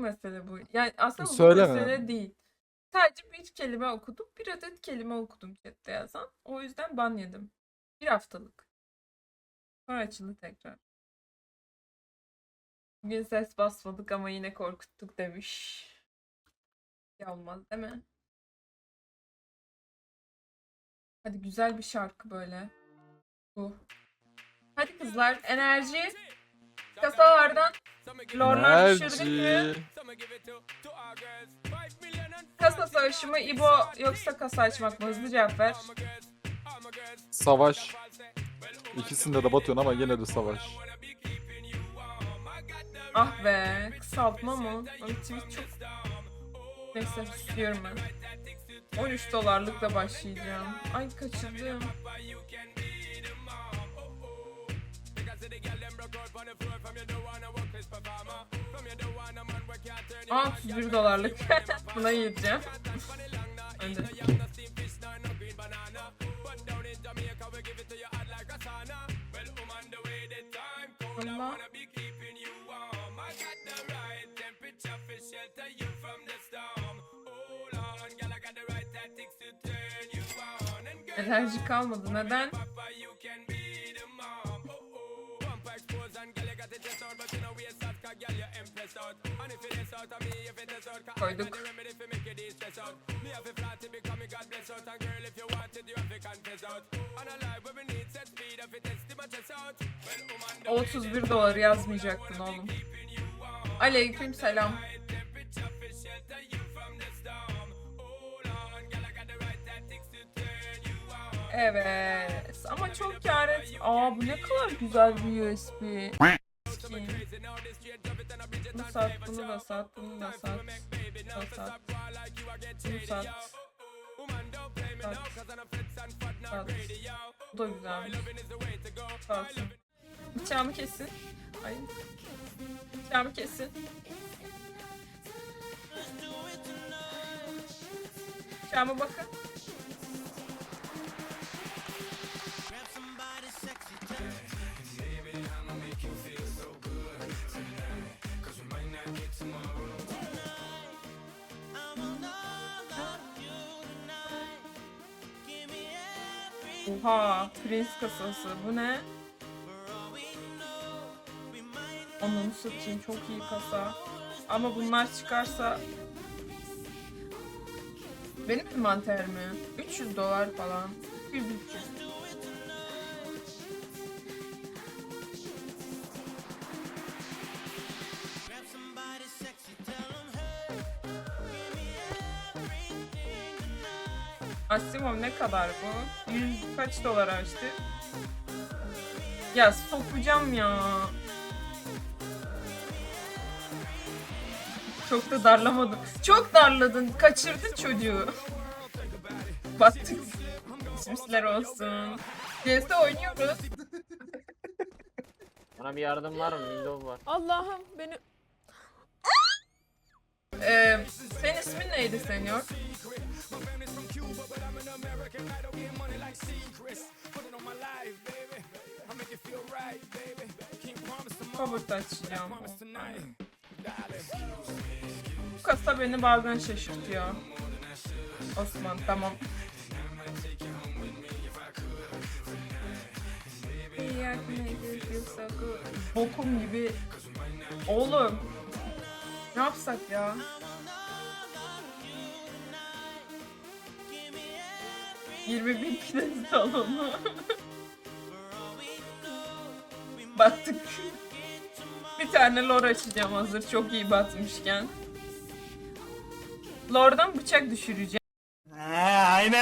mesele bu. Yani aslında bu Söyleme. mesele değil. Sadece bir kelime okudum. Bir adet kelime okudum chatte yazan. O yüzden ban yedim. Bir haftalık. Sonra açıldı tekrar. Bugün ses basmadık ama yine korkuttuk demiş. Ya olmaz değil mi? Hadi güzel bir şarkı böyle. Bu. Hadi kızlar enerji. Kasalardan lorlar düşürdük mü? Kasa savaşı mı İbo yoksa kasa açmak mı? Hızlı cevap ver. Savaş. İkisinde de batıyorsun ama yine de savaş. Ah be kısaltma mı? Ay, tweet çok... Neyse istiyorum ben. 13 dolarlıkla başlayacağım. Ay kaçırdım. Aa 31 dolarlık. Buna yiyeceğim. Önce. Enerji kalmadı. Neden? Koyduk. O 31 dolar yazmayacaktın oğlum. Aleyküm selam. Evet. Ama çok kâr et. Aa bu ne kadar güzel bir USB. Bunu sat, bunu da sat, bunu da sat. Da sat. Bunu sat. Sat. Sat. Bu da güzelmiş. Sat. Bıçağımı kesin. Ay. Bıçağımı kesin. Bıçağıma bakın. Oha, Prince kasası. Bu ne? Ananı satayım çok iyi kasa. Ama bunlar çıkarsa benim envanter mi? 300 dolar falan. 100 300. Asimov ne kadar bu? 100 kaç dolar açtı? Ya sokacağım ya. Çok da darlamadım. Çok darladın. Kaçırdın çocuğu. Battık. Sisler olsun. CS oynuyoruz. Bana bir yardım var mı? Windows var. Allah'ım beni... Ee, senin ismin neydi senior? Robert açacağım. Bu kasa beni bazen şaşırtıyor. Osman tamam. Bokum gibi. Oğlum. Ne yapsak ya? Yirmi bin pidesi salonu. Battık. Bir tane lor açacağım hazır çok iyi batmışken. Lor'dan bıçak düşüreceğim.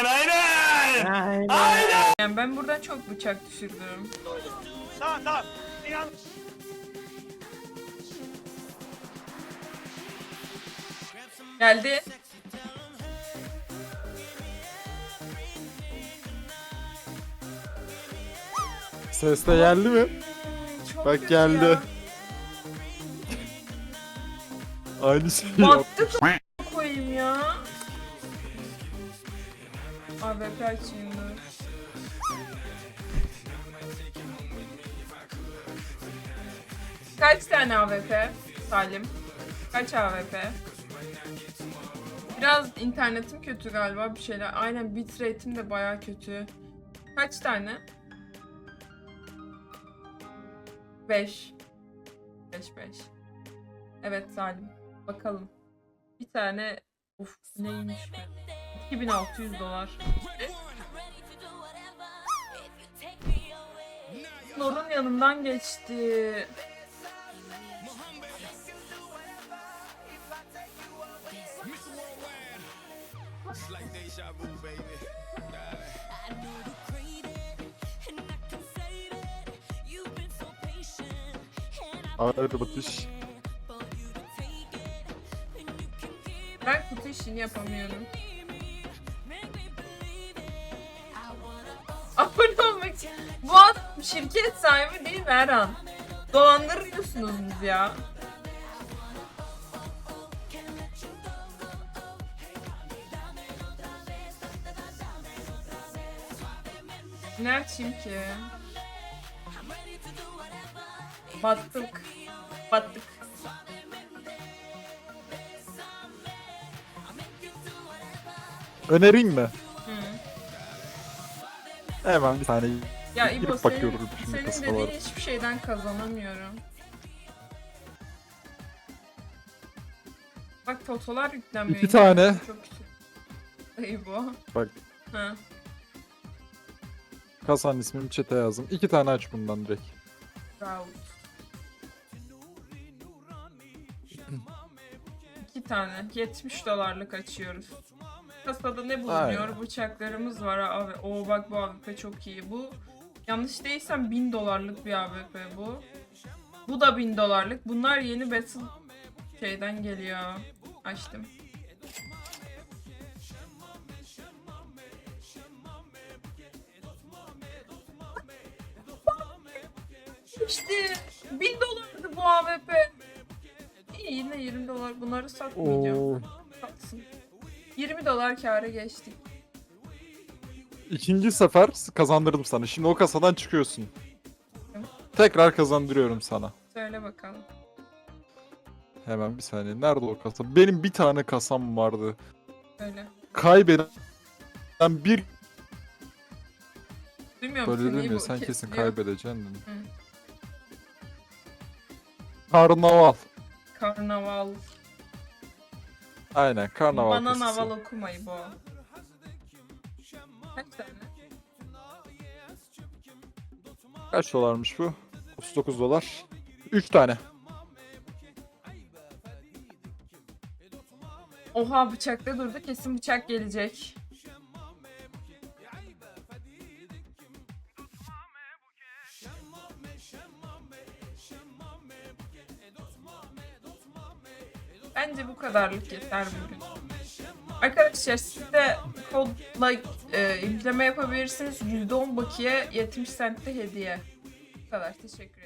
aynen aynen. Yani ben buradan çok bıçak düşürdüm. Tamam tamam. İnan. Geldi. Ses de geldi mi? Çok Bak kötü geldi. ya. Aynı şeyi yap. Battık a- koyayım ya. AWP açayım dur. Kaç tane AWP Salim? Kaç AWP? Biraz internetim kötü galiba bir şeyler. Aynen bitrate'im de baya kötü. Kaç tane? 5. 5 5. Evet Salim. Bakalım. Bir tane uf neymiş be? 2600 dolar. Nor'un yanından geçti. Ağır batış. Ben kutu işini yapamıyorum. Abone olmak için. Bu adam şirket sahibi değil mi Erhan? Dolandırıyorsunuz biz ya. Ne açayım ki? Battık. Battık. Önereyim mi? Hı. Hemen bir tane Ya Girip İbo senin, bakıyorum şimdi senin dediğin hiçbir şeyden kazanamıyorum. Bak fotolar yüklenmiyor. İki tane. Çok. Ay bu. Bak. Ha. Kasanın ismini chat'e yazdım. İki tane aç bundan direkt. Proud. İki tane. 70 dolarlık açıyoruz. Kasada ne bulunuyor? Aynen. Bıçaklarımız var abi. Oo bak bu AWP çok iyi. Bu yanlış değilsem 1000 dolarlık bir AWP bu. Bu da 1000 dolarlık. Bunlar yeni battle şeyden geliyor. Açtım. İşte 1000 dolardı bu AWP. İyi yine 20 dolar. Bunları satmayacağım. Oo. Satsın. 20 dolar kâra geçtik. İkinci sefer kazandırdım sana. Şimdi o kasadan çıkıyorsun. Tekrar kazandırıyorum sana. Söyle bakalım. Hemen bir saniye. Nerede o kasa? Benim bir tane kasam vardı. Söyle. Kaybeden bir Duymuyorum böyle seni, iyi demiyor. bu Sen kesin kesiliyor. kaybedeceksin. Hı. Karnaval. Karnaval. Aynen karnaval Bana kasası. naval okumayı bu. Kaç tane? Kaç dolarmış bu? 39 dolar. 3 tane. Oha bıçakta durdu. Kesin bıçak gelecek. Bence bu kadarlık yeter bugün. Arkadaşlar siz de kodla e, yükleme yapabilirsiniz. %10 bakiye 70 centte hediye. Bu kadar. Teşekkür.